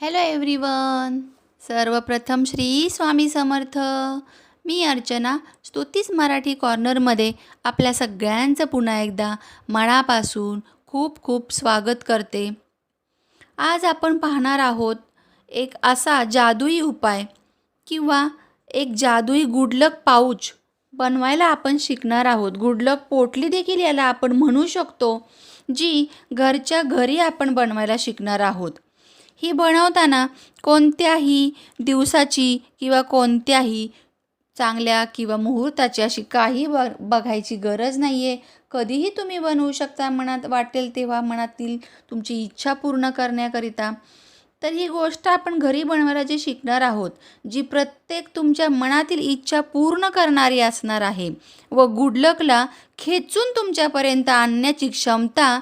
Hello everyone सर्वप्रथम श्री स्वामी समर्थ. मी अर्चना स्तुतीस मराठी कॉर्नरमध्ये आपल्या सगळ्यांचं पुन्हा एकदा मनापासून खूप खूप स्वागत करते. आज आपण पाहणार आहोत एक असा जादुई उपाय किंवा एक जादुई गुडलक पाऊच बनवायला आपण शिकणार आहोत. गुडलक पोटली देखील याला आपण म्हणू शकतो जी घरच्या घरी आपण बनवायला शिकणार आहोत. ही बनवताना कोणत्याही दिवसाची किंवा कोणत्याही चांगल्या किंवा मुहूर्ताची अशी काही ब बघायची गरज नाही आहे कधीही तुम्ही बनवू शकता मनात वाटेल तेव्हा मनातील तुमची इच्छा पूर्ण करण्याकरिता. तर ही गोष्ट आपण घरी बनवायला जी शिकणार आहोत जी प्रत्येक तुमच्या मनातील इच्छा पूर्ण करणारी असणार आहे व गुडलकला खेचून तुमच्यापर्यंत आणण्याची क्षमता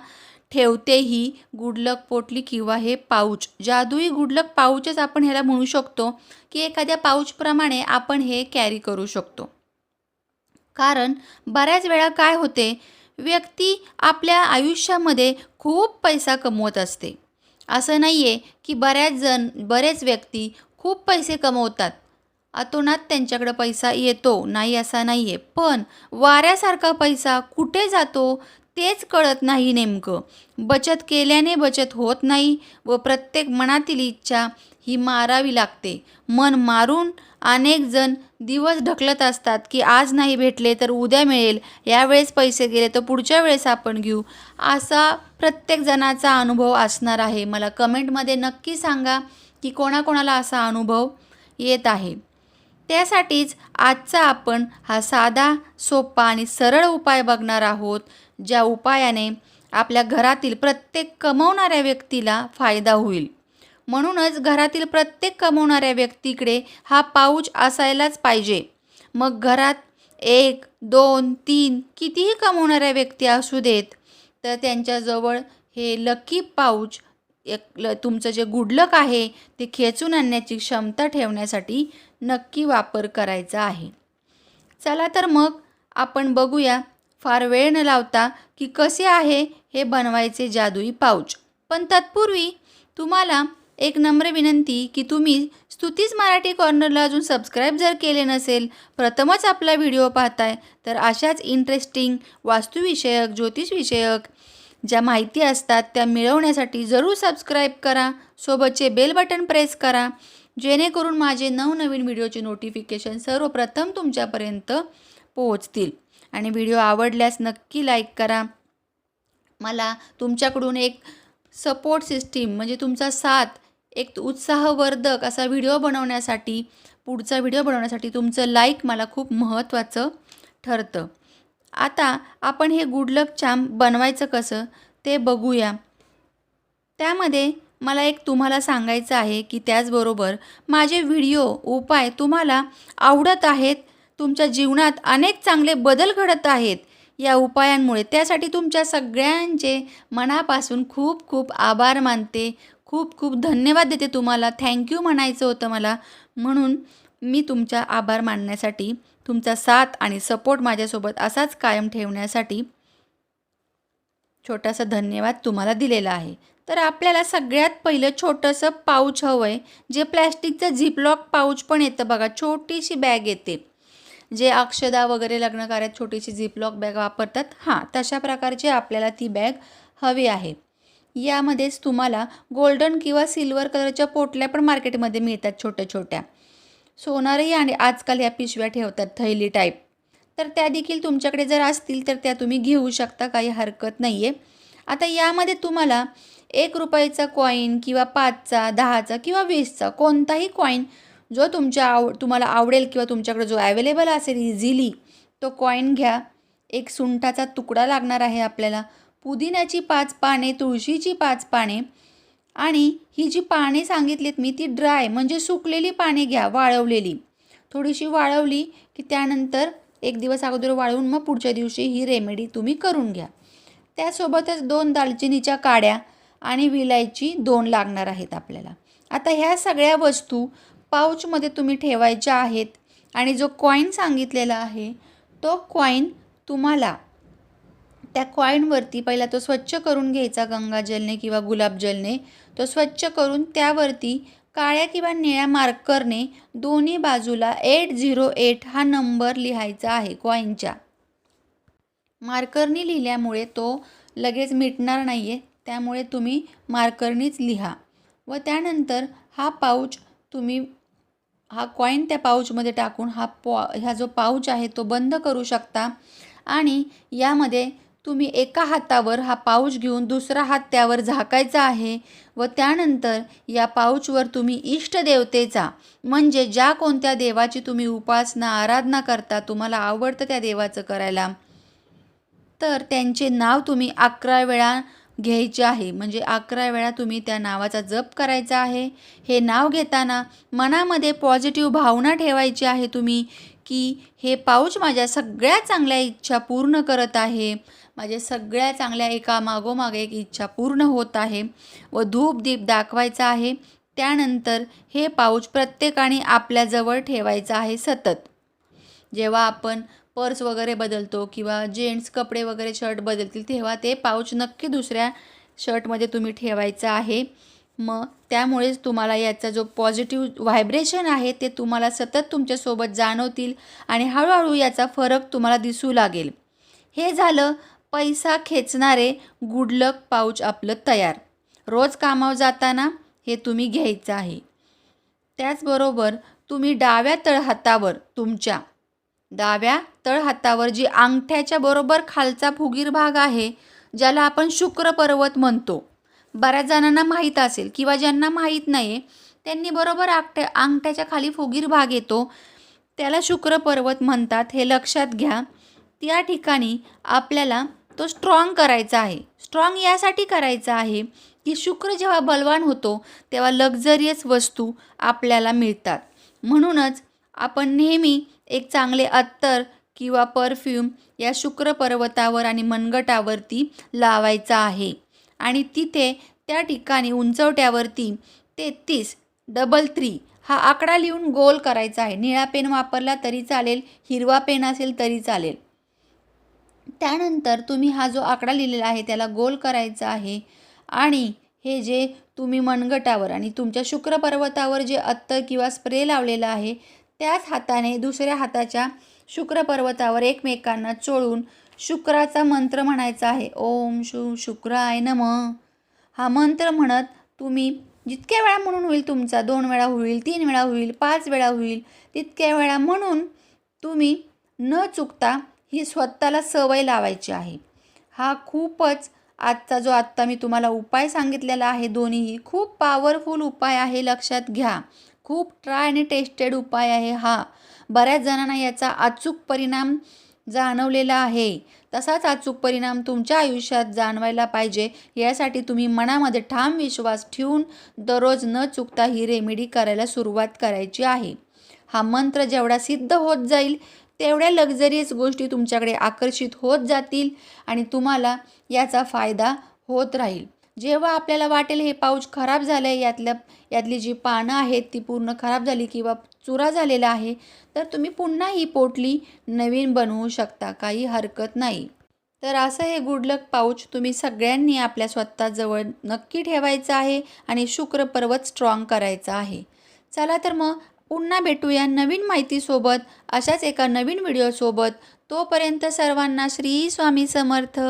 ठेवतेही गुडलक पोटली किंवा हे पाऊच. जादुई गुडलक पाऊचच आपण ह्याला म्हणू शकतो की एखाद्या पाऊचप्रमाणे आपण हे कॅरी करू शकतो. कारण बऱ्याच वेळा काय होते व्यक्ती आपल्या आयुष्यामध्ये खूप पैसा कमवत असते. असं नाही आहे की बऱ्याच जण बरेच व्यक्ती खूप पैसे कमवतात. अतोनात त्यांच्याकडं पैसा येतो नाही असा नाही आहे पण वाऱ्यासारखा पैसा कुठे जातो तेच कळत नाही नेमकं. बचत केल्याने बचत होत नाही व प्रत्येक मनातील इच्छा ही मारावी लागते. मन मारून अनेक जण दिवस ढकलत असतात की आज नाही भेटले तर उद्या मिळेल यावेळेस पैसे गेले तर पुढच्या वेळेस आपण घेऊ. असा प्रत्येक जणाचा अनुभव असणार आहे. मला कमेंटमध्ये नक्की सांगा की कोणाकोणाला असा अनुभव येत आहे. त्यासाठीच आजचा आपण हा साधा सोपा आणि सरळ उपाय बघणार आहोत ज्या उपायाने आपल्या घरातील प्रत्येक कमवणाऱ्या व्यक्तीला फायदा होईल. म्हणूनच घरातील प्रत्येक कमवणाऱ्या व्यक्तीकडे हा पाऊच असायलाच पाहिजे. मग घरात एक दोन तीन कितीही कमवणाऱ्या व्यक्ती असू देत तर त्यांच्याजवळ हे लकी पाऊच एक ल तुमचं जे गुडलक आहे ते खेचून आणण्याची क्षमता ठेवण्यासाठी नक्की वापर करायचा आहे. चला तर मग आपण बघूया फार वेळ न लावता की कसे आहे हे बनवायचे जादुई पाऊच. पण तत्पूर्वी तुम्हाला एक नम्र विनंती की तुम्ही स्तुतीच मराठी कॉर्नरला अजून सबस्क्राईब जर केले नसेल प्रथमच आपला व्हिडिओ पाहताय तर अशाच इंटरेस्टिंग वास्तुविषयक ज्योतिषविषयक ज्या माहिती असतात त्या मिळवण्यासाठी जरूर सबस्क्राईब करा. सोबतचे बेल बटन प्रेस करा. जेणेकरून माझे नवनवीन व्हिडिओचे नोटिफिकेशन सर्वप्रथम तुमच्यापर्यंत पोहोचतील. आणि व्हिडिओ आवडल्यास नक्की लाईक करा. मला तुमच्याकडून एक सपोर्ट सिस्टीम म्हणजे तुमचा साथ एक उत्साहवर्धक असा व्हिडिओ बनवण्यासाठी पुढचा व्हिडिओ बनवण्यासाठी तुमचं लाईक मला खूप महत्त्वाचं ठरतं. आता आपण हे गुडलक चाम बनवायचं कसं ते बघूया. त्यामध्ये मला एक तुम्हाला सांगायचं आहे की त्याचबरोबर माझे व्हिडिओ उपाय तुम्हाला आवडत आहेत तुमच्या जीवनात अनेक चांगले बदल घडत आहेत या उपायांमुळे. त्यासाठी तुमच्या सगळ्यांचे मनापासून खूप खूप आभार मानते. खूप खूप धन्यवाद देते तुम्हाला. थँक्यू म्हणायचं होतं मला. म्हणून मी तुमच्या आभार मानण्यासाठी तुमचा साथ आणि सपोर्ट माझ्यासोबत असाच कायम ठेवण्यासाठी छोटासा धन्यवाद तुम्हाला दिलेला आहे. तर आपल्याला सगळ्यात पहिलं छोटंसं पाऊच हवं आहे जे प्लॅस्टिकचं झिपलॉक पाऊच पण येतं बघा छोटीशी बॅग येते. जे अक्षदा वगैरे लग्न कार्यात छोटीशी झिपलॉक बॅग वापरतात हां तशा प्रकारची आपल्याला ती बॅग हवी आहे. यामध्येच तुम्हाला गोल्डन किंवा सिल्वर कलरच्या पोटल्या पण मार्केटमध्ये मिळतात छोट्या छोट्या सोनारही आणि आजकाल या पिशव्या ठेवतात थैली टाईप तर त्या देखील तुमच्याकडे जर असतील तर त्या तुम्ही घेऊ शकता काही हरकत नाही आहे आता यामध्ये तुम्हाला एक रुपयाचा कॉईन किंवा पाचचा दहाचा किंवा वीसचा कोणताही कॉईन जो तुमच्या आव तुम्हाला आवडेल किंवा तुमच्याकडे जो ॲवेलेबल असेल इझिली तो कॉईन घ्या. एक सुंठाचा तुकडा लागणार आहे आपल्याला. पुदिन्याची पाच पाने तुळशीची पाच पाने आणि ही जी पाने सांगितलीत मी ती ड्राय म्हणजे सुकलेली पाने घ्या वाळवलेली. थोडीशी वाळवली की त्यानंतर एक दिवस अगोदर वाळवून मग पुढच्या दिवशी ही रेमेडी तुम्ही करून घ्या. त्यासोबतच दोन दालचिनीच्या काड्या आणि विलायची दोन लागणार आहेत आपल्याला. आता ह्या सगळ्या वस्तू पाऊचमध्ये तुम्ही ठेवायच्या आहेत आणि जो कॉईन सांगितलेला आहे तो कॉईन तुम्हाला त्या कॉईनवरती पहिला तो स्वच्छ करून घ्यायचा गंगाजलने किंवा गुलाबजलने तो स्वच्छ करून त्यावरती काळ्या किंवा निळ्या मार्करने दोन्ही बाजूला एट झिरो एट हा नंबर लिहायचा आहे कॉईनच्या मार्करनी लिहिल्यामुळे तो लगेच मिटणार नाही आहे त्यामुळे तुम्ही मार्करनीच लिहा. व त्यानंतर हा पाऊच तुम्ही हा कॉईन त्या पाऊचमध्ये टाकून हा पॉ ह्या जो पाऊच आहे तो बंद करू शकता. आणि यामध्ये तुम्ही एका हातावर हा पाऊच घेऊन दुसरा हात त्यावर झाकायचा आहे व त्यानंतर या पाऊचवर तुम्ही इष्टदेवतेचा म्हणजे ज्या कोणत्या देवाची तुम्ही उपासना आराधना करता तुम्हाला आवडतं त्या देवाचं करायला तर त्यांचे नाव तुम्ही अकरा वेळा घ्यायचे आहे. म्हणजे अकरा वेळा तुम्ही त्या नावाचा जप करायचा आहे. हे नाव घेताना मनामध्ये पॉझिटिव्ह भावना ठेवायची आहे तुम्ही. की हे पाऊच माझ्या सगळ्या चांगल्या इच्छा पूर्ण करत आहे. माझ्या सगळ्या चांगल्या एका मागोमागे एक इच्छा पूर्ण होत आहे व धूप दीप दाखवायचा आहे. त्यानंतर हे पाऊच प्रत्येकाने आपल्याजवळ ठेवायचं आहे सतत. जेव्हा आपण पर्स वगैरे बदलतो किंवा जेंट्स कपडे वगैरे शर्ट बदलतील तेव्हा ते पाऊच नक्की दुसऱ्या शर्टमध्ये तुम्ही ठेवायचं आहे. मग त्यामुळेच तुम्हाला याचा जो पॉझिटिव्ह व्हायब्रेशन आहे ते तुम्हाला सतत तुमच्यासोबत जाणवतील आणि हळूहळू याचा फरक तुम्हाला दिसू लागेल. हे झालं पैसा खेचणारे गुडलक पाऊच आपलं तयार. रोज कामावर जाताना हे तुम्ही घ्यायचं आहे. त्याचबरोबर तुम्ही डाव्या तळहातावर तुमच्या डाव्या तळहातावर जी अंगठ्याच्या बरोबर खालचा फुगीर भाग आहे ज्याला आपण शुक्र पर्वत म्हणतो बऱ्याच जणांना माहीत असेल किंवा ज्यांना माहीत नाही आहे त्यांनी बरोबर आगट्या अंगठ्याच्या खाली फुगीर भाग येतो. त्याला शुक्र पर्वत म्हणतात हे लक्षात घ्या. त्या ठिकाणी आपल्याला तो स्ट्रॉंग करायचा आहे. स्ट्रॉंग यासाठी करायचा आहे की शुक्र जेव्हा बलवान होतो तेव्हा लक्झरियस वस्तू आपल्याला मिळतात. म्हणूनच आपण नेहमी एक चांगले अत्तर किंवा परफ्यूम या शुक्र पर्वतावर आणि मनगटावरती लावायचा आहे. आणि तिथे त्या ठिकाणी उंचवट्यावरती तेहतीस डबल थ्री हा आकडा लिहून गोल करायचा आहे. निळा पेन वापरला तरी चालेल हिरवा पेन असेल तरी चालेल. त्यानंतर तुम्ही हा जो आकडा लिहिलेला आहे त्याला गोल करायचा आहे आणि हे जे तुम्ही मनगटावर आणि तुमच्या शुक्र पर्वतावर जे अत्तर किंवा स्प्रे लावलेला आहे त्याच हाताने दुसऱ्या हाताच्या शुक्र पर्वतावर एकमेकांना चोळून शुक्राचा मंत्र म्हणायचा आहे. ओम शु शुक्राय नम. हा मंत्र म्हणत तुम्ही जितक्या वेळा म्हणून होईल तुमचा दोन वेळा होईल तीन वेळा होईल पाच वेळा होईल तितक्या वेळा म्हणून तुम्ही न चुकता ही स्वतःला सवय लावायची आहे. हा खूपच आजचा जो आत्ता मी तुम्हाला उपाय सांगितलेला आहे दोन्हीही खूप पॉवरफुल उपाय आहे लक्षात घ्या. खूप ट्राय आणि टेस्टेड उपाय आहे हा. बऱ्याच जणांना याचा अचूक परिणाम जाणवलेला आहे. तसाच अचूक परिणाम तुमच्या आयुष्यात जाणवायला पाहिजे यासाठी तुम्ही मनामध्ये ठाम विश्वास ठेवून दररोज न चुकता ही रेमेडी करायला सुरुवात करायची आहे. हा मंत्र जेवढा सिद्ध होत जाईल तेवढ्या लक्झरियस गोष्टी तुमच्याकडे आकर्षित होत जातील आणि तुम्हाला याचा फायदा होत राहील. जेव्हा आपल्याला वाटेल हे पाऊच खराब झालं आहे यातल्या यातली जी पानं आहेत ती पूर्ण खराब झाली किंवा चुरा झालेला आहे तर तुम्ही पुन्हा ही पोटली नवीन बनवू शकता काही हरकत नाही. तर असं हे गुडलक पाऊच तुम्ही सगळ्यांनी आपल्या स्वतःजवळ नक्की ठेवायचं आहे आणि शुक्र पर्वत स्ट्रॉंग करायचा आहे. चला तर मग पुन्हा भेटूया नवीन माहितीसोबत अशाच एका नवीन व्हिडिओसोबत तोपर्यंत सर्वांना श्री स्वामी समर्थ.